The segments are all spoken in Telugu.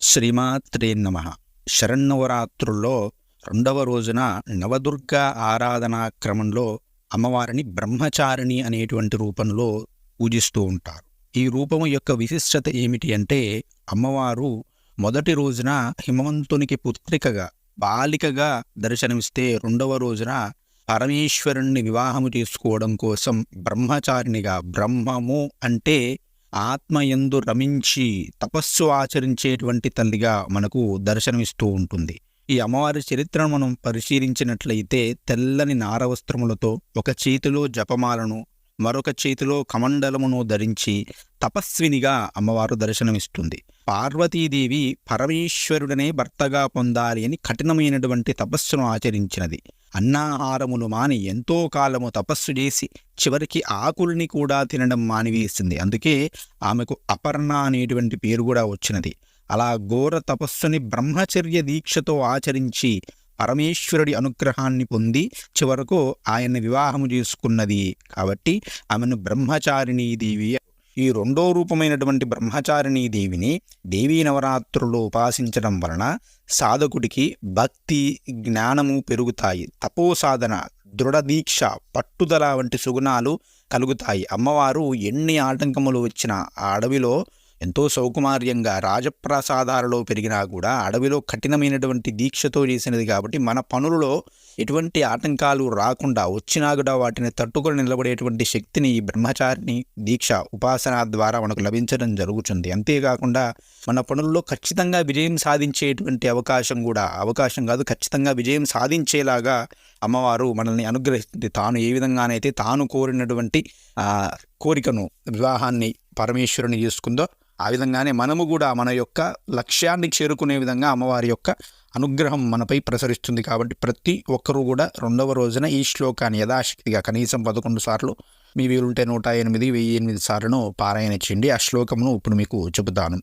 శ్రీమాత్రే నమ. శరన్నవరాత్రుల్లో రెండవ రోజున నవదుర్గా ఆరాధనా క్రమంలో అమ్మవారిని బ్రహ్మచారిణి అనేటువంటి రూపంలో పూజిస్తూ ఉంటారు. ఈ రూపం యొక్క విశిష్టత ఏమిటి అంటే అమ్మవారు మొదటి రోజున హిమవంతునికి పుత్రికగా బాలికగా దర్శనమిస్తే రెండవ రోజున పరమేశ్వరుణ్ణి వివాహము చేసుకోవడం కోసం బ్రహ్మచారిణిగా బ్రహ్మము అంటే ఆత్మయందు రమించి తపస్సు ఆచరించేటువంటి తల్లిగా మనకు దర్శనమిస్తూ ఉంటుంది. ఈ అమ్మవారి చరిత్రను మనం పరిశీలించినట్లయితే తెల్లని నారవస్త్రములతో ఒక చేతిలో జపమాలను మరొక చేతిలో కమండలమును ధరించి తపస్వినిగా అమ్మవారు దర్శనమిస్తుంది. పార్వతీదేవి పరమేశ్వరుడనే భర్తగా పొందాలి అని కఠినమైనటువంటి తపస్సును ఆచరించినది. అన్నాహారమును మాని ఎంతో కాలము తపస్సు చేసి చివరికి ఆకుల్ని కూడా తినడం మానివేసింది. అందుకే ఆమెకు అపర్ణ అనేటువంటి పేరు కూడా వచ్చినది. అలా ఘోర తపస్సుని బ్రహ్మచర్య దీక్షతో ఆచరించి పరమేశ్వరుడి అనుగ్రహాన్ని పొంది చివరకు ఆయన్ని వివాహము చేసుకున్నది. కాబట్టి ఆమెను బ్రహ్మచారిణీ దేవి ఈ రెండో రూపమైనటువంటి బ్రహ్మచారిణీ దేవిని దేవీ నవరాత్రులు ఉపాసించడం వలన సాధకుడికి భక్తి జ్ఞానము పెరుగుతాయి. తపో సాధన దృఢదీక్ష పట్టుదల వంటి సుగుణాలు కలుగుతాయి. అమ్మవారు ఎన్ని ఆటంకములు వచ్చినా ఆ అడవిలో ఎంతో సౌకుమార్యంగా రాజప్రసాదాలలో పెరిగినా కూడా అడవిలో కఠినమైనటువంటి దీక్షతో చేసినది కాబట్టి మన పనులలో ఎటువంటి ఆటంకాలు రాకుండా వచ్చినా కూడా వాటిని తట్టుకొని నిలబడేటువంటి శక్తిని ఈ బ్రహ్మచారిని దీక్ష ఉపాసన ద్వారా మనకు లభించడం జరుగుతుంది. అంతేకాకుండా మన పనుల్లో ఖచ్చితంగా విజయం సాధించేటువంటి అవకాశం కూడా అవకాశం కాదు ఖచ్చితంగా విజయం సాధించేలాగా అమ్మవారు మనల్ని అనుగ్రహిస్తుంది. తాను ఏ విధంగానైతే తాను కోరినటువంటి కోరికను వివాహాన్ని పరమేశ్వరుని చేసుకుందో ఆ విధంగానే మనము కూడా మన యొక్క లక్ష్యాన్ని చేరుకునే విధంగా అమ్మవారి యొక్క అనుగ్రహం మనపై ప్రసరిస్తుంది కాబట్టి ప్రతి ఒక్కరూ కూడా రెండవ రోజున ఈ శ్లోకాన్ని యథాశక్తిగా కనీసం పదకొండు సార్లు మీ వీలుంటే నూట ఎనిమిది వెయ్యి ఎనిమిది సార్లను పారాయణ చేయండి. ఆ శ్లోకమును ఇప్పుడు మీకు చెబుతాను.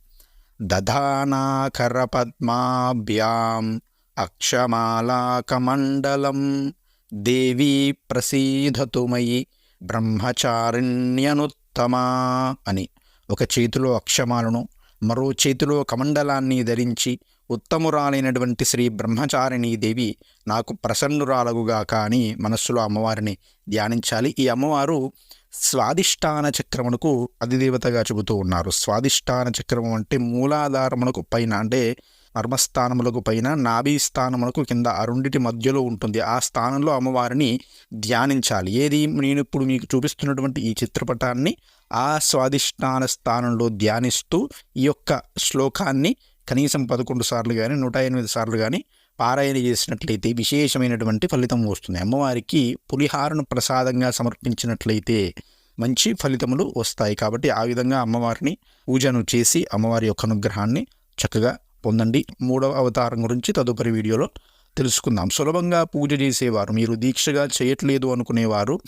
దధానాకర పద్మాభ్యాం అక్షమాలాకమండలం దేవీ ప్రసీధతుమయి బ్రహ్మచారిణ్యనుత్తమా అని ఒక చేతిలో అక్షమాలను మరో చేతిలో కమండలాన్ని ధరించి ఉత్తమురాలైనటువంటి శ్రీ బ్రహ్మచారిణీ దేవి నాకు ప్రసన్నురాలగుగా కానీ మనస్సులో అమ్మవారిని ధ్యానించాలి. ఈ అమ్మవారు స్వాదిష్టాన చక్రమునకు అధిదేవతగా చెబుతూ ఉన్నారు. స్వాదిష్టాన చక్రము అంటే మూలాధారమునకు పైన అంటే మర్మస్థానములకు పైన నాభీ స్థానములకు కింద ఆ రెండిటి మధ్యలో ఉంటుంది. ఆ స్థానంలో అమ్మవారిని ధ్యానించాలి. ఏది? నేను ఇప్పుడు మీకు చూపిస్తున్నటువంటి ఈ చిత్రపటాన్ని ఆ స్వాధిష్టాన స్థానంలో ధ్యానిస్తూ ఈ యొక్క శ్లోకాన్ని కనీసం పదకొండు సార్లు కానీ నూట ఎనిమిది సార్లు కానీ పారాయణ చేసినట్లయితే విశేషమైనటువంటి ఫలితం వస్తుంది. అమ్మవారికి పులిహారను ప్రసాదంగా సమర్పించినట్లయితే మంచి ఫలితములు వస్తాయి. కాబట్టి ఆ విధంగా అమ్మవారిని పూజను చేసి అమ్మవారి యొక్క అనుగ్రహాన్ని చక్కగా పొందండి. మూడవ అవతారం గురించి తదుపరి వీడియోలో తెలుసుకుందాం. సులభంగా పూజ చేసేవారు మీరు దీక్షగా చేయట్లేదు అనుకునేవారు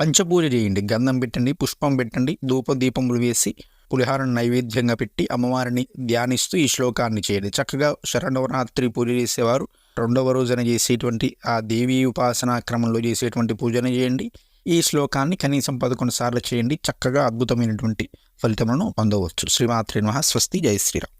పంచపూజ చేయండి. గంధం పెట్టండి పుష్పం పెట్టండి ధూపదీపములు వేసి పులిహారను నైవేద్యంగా పెట్టి అమ్మవారిని ధ్యానిస్తూ ఈ శ్లోకాన్ని చేయండి. చక్కగా శరణవరాత్రి పూజ చేసేవారు రెండవ రోజున చేసేటువంటి ఆ దేవీ ఉపాసనా క్రమంలో చేసేటువంటి పూజన చేయండి. ఈ శ్లోకాన్ని కనీసం పదకొండు సార్లు చేయండి. చక్కగా అద్భుతమైనటువంటి ఫలితములను పొందవచ్చు. శ్రీమాత్రి నమ. స్వస్తి. జై శ్రీరామ్.